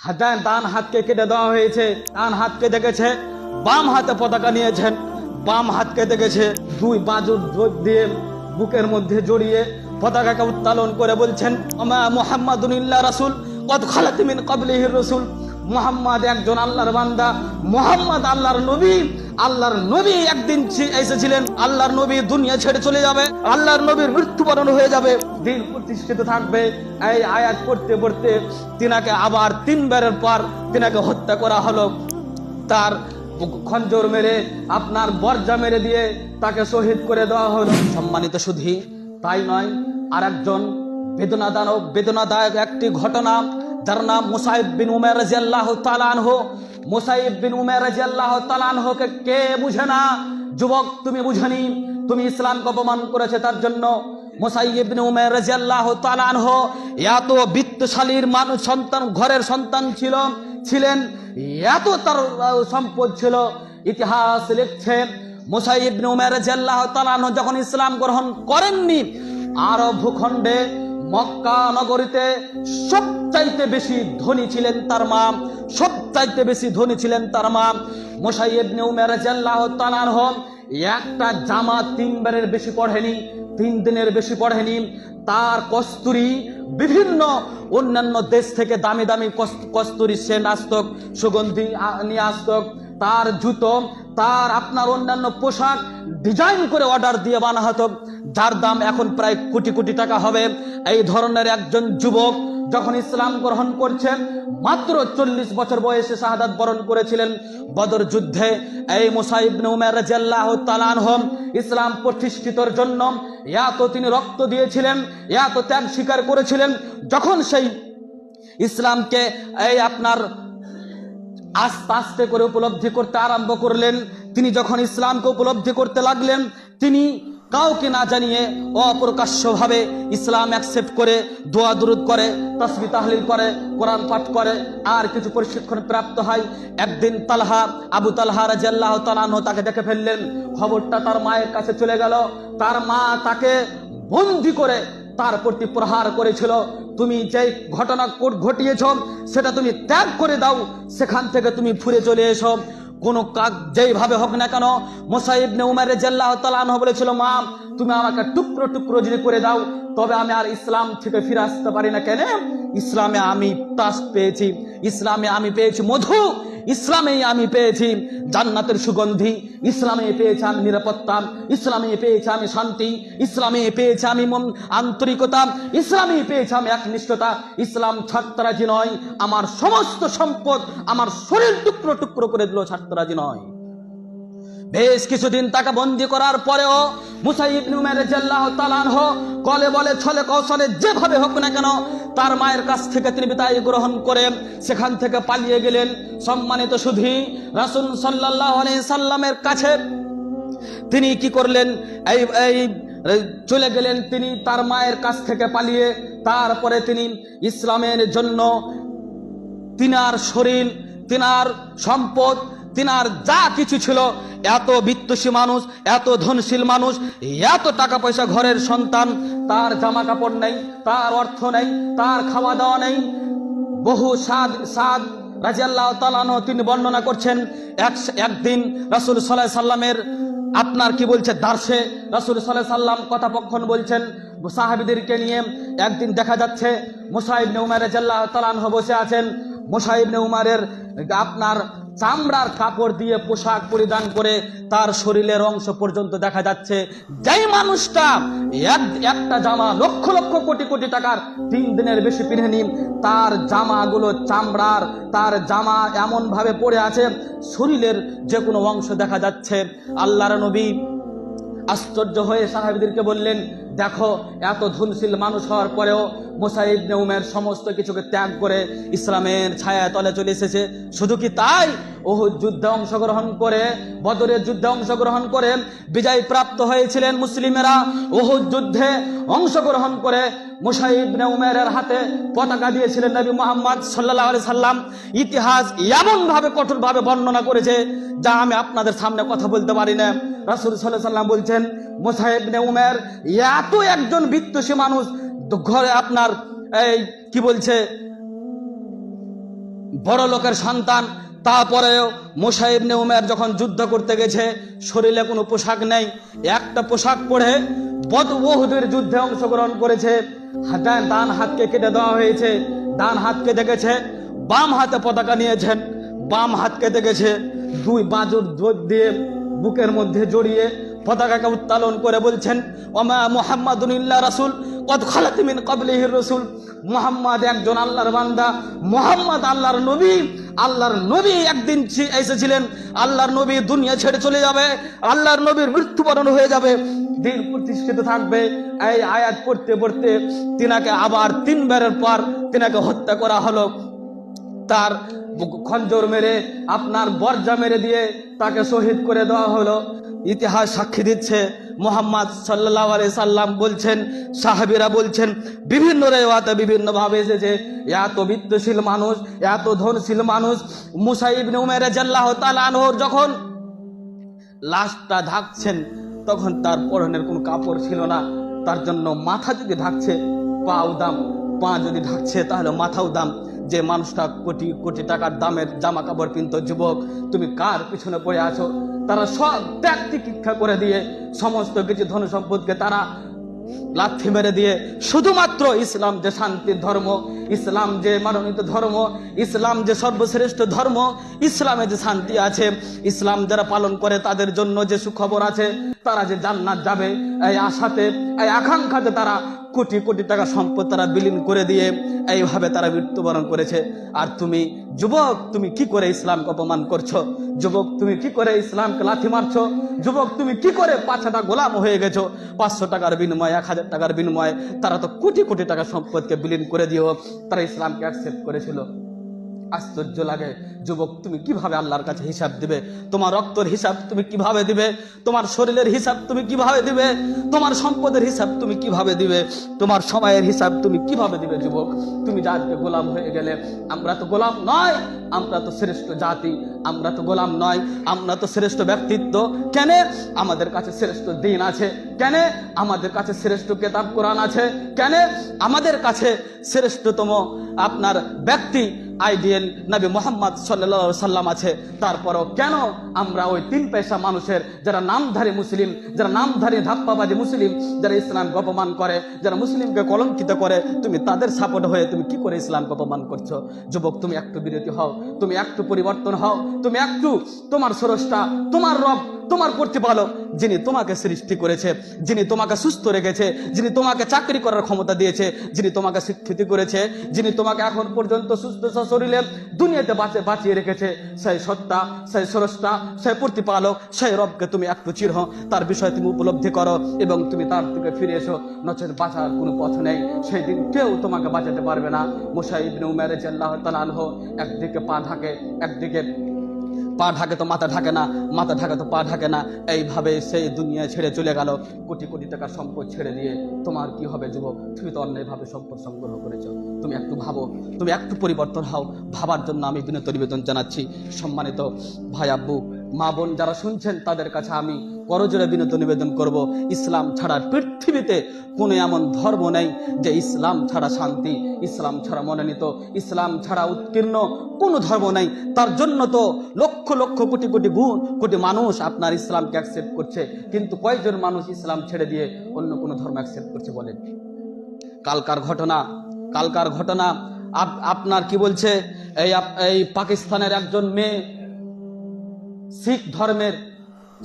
ডান হাতকে কেটে দেওয়া হয়েছে, ডান হাতকে দেখেছে, বাম হাতে পতাকা নিয়েছেন, বাম হাতকে দেখেছে, দুই বাজুর জোর দিয়ে বুকের মধ্যে জড়িয়ে পতাকাকে উত্তোলন করে বলছেন মোহাম্মদুল্লাহ রাসুল কত খালাতিমিন কবলিহির রসুল। মোহাম্মদ একজন আল্লাহর বান্দা, মোহাম্মদ আল্লাহর নবী। আল্লাহর নবী একদিন এসেছিলেন। আল্লাহর নবী দুনিয়া ছেড়ে চলে যাবে। আল্লাহর নবীর মৃত্যুবরণ হয়ে যাবে। দিন প্রতিষ্ঠিত থাকবে। এই আয়াত পড়তে পড়তে তিনাকে আবার তিনবারের পর তিনাকে হত্যা করা হলো। তার খঞ্জর মেরে, আপনার বর্জা মেরে দিয়ে তাকে শহীদ করে দেওয়া হলো। সম্মানিত সুধী, তাই নয় আর একজন বেদনাদানক বেদনাদায়ক একটি ঘটনা, যার নাম মুসাইব বিন উমের রাজিয়াল্লাহ তালানহ মুসাইব বিন উমের রাজিয়াল্লাহ তালানহকে কে বুঝে না? যুবক, তুমি বুঝনি তুমি ইসলামকে অপমান করেছে তার জন্য। রাজিয়াল্লাহ তালানহ এত বিত্তশালীর মানুষ, সন্তান, ঘরের সন্তান ছিল, ছিলেন। এত তার সম্পদ ছিল। ইতিহাস লিখছে মুসাইব ইবনে উমের রাদিয়াল্লাহু তাআলা আনহু যখন ইসলাম গ্রহণ করেননি, আরব ভূখণ্ডে মক্কা নগরীতে সবচাইতে বেশি ধনী ছিলেন তার মা, সবচাইতে বেশি ধনী ছিলেন তার মা মুসাইব ইবনে উমের তাআলা আনহু। একটা জামা তিনবারের বেশি পড়েনি, তিন দিনের বেশি পড়েনি। তার কস্তুরি বিভিন্ন অন্যান্য দেশ থেকে দামি দামি কস- কস্তুরি সেন্ট আসতক, সুগন্ধি নিয়ে আসতক। তার জুতো, তার আপনার অন্যান্য পোশাক ডিজাইন করে অর্ডার দিয়ে বানা হতো যার দাম এখন প্রায় কোটি কোটি টাকা হবে। এই ধরনের একজন যুবক যখন ইসলাম গ্রহণ করছেন মাত্র চল্লিশ বছর বয়সে শাহাদাত বরণ করেছিলেন বদর যুদ্ধে। এই মুসাইব উমের রাজিয়াল্লাহু ইসলাম প্রতিষ্ঠিতর জন্য এত তিনি রক্ত দিয়েছিলেন এত ত্যাগ স্বীকার করেছিলেন। যখন সেই ইসলামকে এই আপনার আস্তে আস্তে করে উপলব্ধি করতে আরম্ভ করলেন, তিনি যখন ইসলামকে উপলব্ধি করতে লাগলেন, তিনি কাউকে না জানিয়ে অপ্রকাশ্যভাবে ইসলাম অ্যাকসেপ্ট করে, দোয়া দুরুদ করে, তসবি তাহলিল করে, কোরআন পাঠ করে, আর কিছু প্রশিক্ষণ প্রাপ্ত হয়। একদিন তালহা, আবু তালহা রাজিয়াল্লাহ তালাহ তাকে দেখে ফেললেন। খবরটা তার মায়ের কাছে চলে গেল। তার মা তাকে বন্দি করে তার প্রতি প্রহার করেছিল। তুমি যে ঘটনা ঘটিয়েছ, সেটা তুমি ত্যাগ করে দাও। সেখান থেকে তুমি ফুরে চলে এসো। কোনো কাজ যেইভাবে হোক না কেন, মোসাইব নে উমারে জাল্লাহ তালাহ বলেছিল, মা, তুমি আমাকে টুকরো টুকরো যদি করে দাও, তবে আমি আর ইসলাম থেকে ফিরে আসতে পারি না কেন? ইসলামে আমি তাস পেয়েছি, ইসলামে আমি পেয়েছি মধু ইসলামেই আমি পেয়েছি জান্নাতের সুগন্ধি, ইসলামে পেয়েছি আমি নিরাপত্তা, ইসলামে পেয়েছি আমি শান্তি, ইসলামে পেয়েছি আমি আন্তরিকতা, ইসলামে পেয়েছি আমি একনিষ্ঠতা। ইসলাম ছাত্রাজি নয়, আমার সমস্ত সম্পদ আমার শরীর টুকরো টুকরো করে দিল ছাত্রাজি নয়। বেশ কিছুদিন তাকে বন্দি করার পরেও মুসাইব নুমের জাল্লাহ তালানহ কলে বলে, ছলে কৌশলে যেভাবে হোক না কেন, তার মায়ের কাছ থেকে তিনি বিদায় গ্রহণ করে সেখান থেকে পালিয়ে গেলেন। সম্মানিত সুধী, রাসুল সাল্লাহ সাল্লামের কাছে তিনি কি করলেন? এই এই, চলে গেলেন তিনি তার মায়ের কাছ থেকে পালিয়ে। তারপরে তিনি ইসলামের জন্য তিনার শরীর, তিনার সম্পদ তিনার যা কিছু ছিল, এত বিত্তশী মানুষ, এত ধনশীল মানুষ, এত টাকা পয়সা ঘরের সন্তান, তার জামা কাপড় নেই, তার অর্থ নেই, তার খাওয়া দাওয়া নেই। বহু সাদ সাদ রাজিয়াল্লাহ তালানো তিনি বর্ণনা করছেন, এক, একদিন রাসুল সাল্লাহ সাল্লামের, আপনার কি বলছে দার্সে রাসুল সাল্লাহ সাল্লাম কথা পক্ষণ বলছেন, সাহাবিদেরকে নিয়ে একদিন দেখা যাচ্ছে মুসাইব নেউমার রাজিয়াল্লাহ তালানহ বসে আছেন মুসাইব নেউমারের আপনার চামড়ার কাপড় দিয়ে পোশাক পরিধান করে তার শরীরের অংশ পর্যন্ত দেখা যাচ্ছে। যেই মানুষটা এক- একটা জামা লক্ষ লক্ষ কোটি কোটি টাকার তিন দিনের বেশি পিনেনি তার জামাগুলো চামড়ার, তার জামা এমন ভাবে পড়ে আছে, শরীরের যে কোনো অংশ দেখা যাচ্ছে। আল্লাহর নবী আশ্চর্য হয়ে সাহাবিদেরকে বললেন দেখো, এত ধনশীল মানুষ হওয়ার পরেও মোসাইব নেউমের সমস্ত কিছুকে ত্যাগ করে ইসলামের ছায়া তলে চলে এসেছে। শুধু কি তাই? ওহ যুদ্ধে অংশগ্রহণ করে, বদরের যুদ্ধে অংশগ্রহণ করে বিজয় প্রাপ্ত হয়েছিলেন মুসলিমেরা। ওহ যুদ্ধে অংশগ্রহণ করে মুসাইব নেউমের হাতে পতাকা দিয়েছিলেন নবী মোহাম্মদ সাল্লাহ আলি সাল্লাম। ইতিহাস এমনভাবে কঠোরভাবে বর্ণনা করেছে, যা আমি আপনাদের সামনে কথা বলতে পারি না। রাসুল সাল্লাহ সাল্লাম বলছেন মোসাহেব নেউমের এত একজন বিত্তশী মানুষ ঘরে আপনার এই কি বলছে, বড় লোকের সন্তান, তারপরেও মোসাইবনে উমের যখন যুদ্ধ করতে গেছে, শরীরে কোনো পোশাক নেই, একটা পোশাক পরে বদ বহুদের যুদ্ধে অংশগ্রহণ করেছে হাতে- ডান হাতকে কেটে দেওয়া হয়েছে, ডান হাতকে দেখেছে, বাম হাতে পতাকা নিয়েছেন, বাম হাত গেছে দুই বাজুর জোর দিয়ে বুকের মধ্যে জড়িয়ে পতাকাকে উত্তোলন করে বলছেন, ওমা মোহাম্মদুল্লাহ রাসুল কত খালাতিমিন কবলিহির রসুল। মোহাম্মদ একজন আল্লাহর বান্দা, মোহাম্মদ আল্লাহর নবী আল্লাহর নবী একদিন এসেছিলেন, আল্লাহর নবী দুনিয়া ছেড়ে চলে যাবে, আল্লাহর নবীর মৃত্যুবরণ হয়ে যাবে, দিন প্রতিষ্ঠিত থাকবে, এই আয়াত পড়তে পড়তে তিনাকে আবার তিনবারের পর তিনাকে হত্যা করা হলো। তার খঞ্জর মেরে আপনার বর্জা মেরে দিয়ে তাকে শহীদ করে দেওয়া হলো। ইতিহাস সাক্ষী দিচ্ছে মোহাম্মদ সাল্লাহ আলি সাল্লাম বলছেন, সাহাবিরা বলছেন, বিভিন্ন রেওয়াতে বিভিন্ন ভাবে এসেছে, এত বিত্তশীল মানুষ, এত ধনশীল মানুষ। মুসাইবনে উমের জাল্লাহ তালানহর যখন লাশটা ঢাকছেন, তখন তার পরনের কোনো কাপড় ছিল না, তার জন্য মাথা যদি ঢাকছে, পাও দাম, পা যদি ঢাকছে, তাহলে মাথাও দাম। যে মানুষটা কোটি কোটি টাকার দামের জামা কাপড় কিনত যুবক, তুমি কার পিছনে পড়ে আছো? তারা সব ত্যাগ চিকিৎসা করে দিয়ে সমস্ত কিছু ধন সম্পদকে তারা লাথি মেরে দিয়ে শুধুমাত্র ইসলাম যে শান্তির ধর্ম, ইসলাম যে মাননীত ধর্ম, ইসলাম যে সর্বশ্রেষ্ঠ ধর্ম, ইসলামে যে শান্তি আছে, ইসলাম যারা পালন করে তাদের জন্য যে সুখবর আছে, তারা যে জান্নাত যাবে, এই আশাতে, এই আকাঙ্ক্ষাতে তারা কোটি কোটি টাকা সম্পদ তারা বিলীন করে দিয়ে এইভাবে তারা মৃত্যুবরণ করেছে। আর তুমি যুবক, তুমি কি করে ইসলামকে অপমান করছ? যুবক, তুমি কি করে ইসলামকে লাথি মারছো? যুবক, তুমি কি করে পাঁচটা গোলাম হয়ে গেছো? পাঁচশো টাকার বিনিময়ে, এক হাজার টাকার বিনিময়ে তারা তো কোটি কোটি টাকা সম্পদকে বিলীন করে দিয়েও তারা ইসলামকে অ্যাকসেপ্ট করেছিল। আশ্চর্য লাগে। যুবক, তুমি কীভাবে আল্লাহর কাছে হিসাব দিবে? তোমার রক্তর হিসাব তুমি কীভাবে দিবে? তোমার শরীরের হিসাব তুমি কীভাবে দিবে? তোমার সম্পদের হিসাব তুমি কীভাবে দিবে? তোমার সময়ের হিসাব তুমি কীভাবে দিবে, যুবক? তুমি যাকে গোলাম হয়ে গেলে, আমরা তো গোলাম নয়, আমরা তো শ্রেষ্ঠ জাতি, আমরা তো গোলাম নয়, আমরা তো শ্রেষ্ঠ ব্যক্তিত্ব। কেন? আমাদের কাছে শ্রেষ্ঠ দিন আছে। কেন? আমাদের কাছে শ্রেষ্ঠ কেতাব, কোরআন আছে। কেন? আমাদের কাছে শ্রেষ্ঠতম আপনার ব্যক্তি আইডিয়াল নবী মোহাম্মদ সাল্লা সাল্লাম আছে। তারপরও কেন আমরা ওই তিন পেশা মানুষের, যারা নামধারী মুসলিম, যারা নামধারী ধাপ্পাবাজি মুসলিম, যারা ইসলামকে অপমান করে, যারা মুসলিমকে কলঙ্কিত করে, তুমি তাদের সাপোর্ট হয়ে তুমি কি করে ইসলামকে অপমান করছ? যুবক, তুমি একটু বিরতি হও, তুমি একটু পরিবর্তন হও, তুমি একটু তোমার স্রষ্টা, তোমার রব, তোমার প্রতিপালক যিনি তোমাকে সৃষ্টি করেছে, যিনি তোমাকে সুস্থ রেখেছে, যিনি তোমাকে চাকরি করার ক্ষমতা দিয়েছে, যিনি তোমাকে শিক্ষিত করেছে, যিনি তোমাকে এখন পর্যন্ত সুস্থ শরীরে দুনিয়াতে বাঁচে, বাঁচিয়ে রেখেছে, সেই সত্তা, সেই স্রষ্টা, সেই প্রতিপালক, সেই রবকে তুমি একটু চিরহ তার বিষয়ে তুমি উপলব্ধি করো এবং তুমি তার দিকে ফিরে এসো। নচেত বাঁচার কোনো পথ নেই। সেই দিন কেউ তোমাকে বাঁচাতে পারবে না। মুসাইবনে উমের আল্লাহ তালানহ একদিকে পা ঢাকে, একদিকে পা ঢাকে তো মাথা ঢাকে না, মাথা ঢাকে তো পা ঢাকে না। এইভাবে সেই দুনিয়া ছেড়ে চলে গেল, কোটি কোটি টাকা সম্পদ ছেড়ে দিয়ে। তোমার কি হবে যুবক? তুমি তো অন্যায়ভাবে সম্পদ সংগ্রহ করেছ। তুমি একটু ভাবো, তুমি একটু পরিবর্তন হও। ভাবার জন্য আমি বিনোদ নিবেদন জানাচ্ছি। সম্মানিত ভাই আব্বু, মা বোন যারা শুনছেন, তাদের কাছে আমি করজোরে বিনত নিবেদন করব। ইসলাম ছাড়া পৃথিবীতে কোনো এমন ধর্ম নেই যে ইসলাম ছাড়া শান্তি, ইসলাম ছাড়া মনোনীত, ইসলাম ছাড়া উৎকীর্ণ কোনো ধর্ম নেই। তার জন্য তো লক্ষ লক্ষ, কোটি কোটি গুণ, কোটি মানুষ আপনার ইসলামকে অ্যাকসেপ্ট করছে। কিন্তু কয়েকজন মানুষ ইসলাম ছেড়ে দিয়ে অন্য কোনো ধর্ম অ্যাকসেপ্ট করছে বলেন? কালকার ঘটনা কালকার ঘটনা, আপ- আপনার কি বলছে? এই পাকিস্তানের একজন মেয়ে শিখ ধর্মের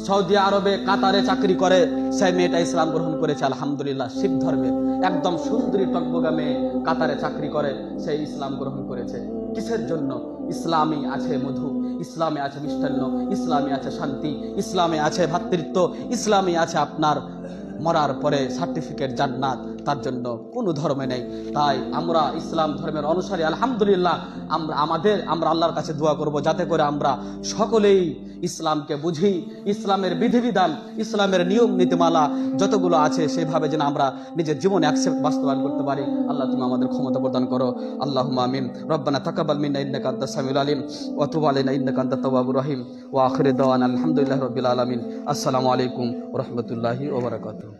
সৌদি আরবে, কাতারে চাকরি করে, সেই মেয়েটা ইসলাম গ্রহণ করেছে, আলহামদুলিল্লাহ শিখ ধর্মের একদম সুন্দরী টকবগা মেয়ে কাতারে চাকরি করে সেই ইসলাম গ্রহণ করেছে। কিসের জন্য? ইসলামী আছে মধু, ইসলামে আছে মিষ্টান্ন, ইসলামে আছে শান্তি, ইসলামে আছে ভ্রাতৃত্ব ইসলামে আছে আপনার মরার পরে সার্টিফিকেট জান্নাত। তার জন্য কোনো ধর্মে নেই। তাই আমরা ইসলাম ধর্মের অনুসারী, আলহামদুলিল্লাহ, আমরা আমাদের, আমরা আল্লাহর কাছে দোয়া করব, যাতে করে আমরা সকলেই ইসলামকে বুঝি, ইসলামের বিধিবিধান, ইসলামের নিয়ম নীতিমালা যতগুলো আছে সেভাবে যেন আমরা নিজের জীবনে অ্যাকসেপ্ট বাস্তবায়ন করতে পারি। আল্লাহ তুমি আমাদের ক্ষমতা প্রদান করো। আল্লাহ আমিন। রব্বানা তাকাবাল মিন ইন্নাকা সামিউল আলিম। ওয়া তুব আলাইনা ইন্নাকা তাওয়াবুর রহিম। ওয়া আখরে দাওয়ানা আলহামদুলিল্লাহি রাব্বিল আলামিন। আসসালামু আলাইকুম রাহমাতুল্লাহি ওয়া বারাকাতুহু।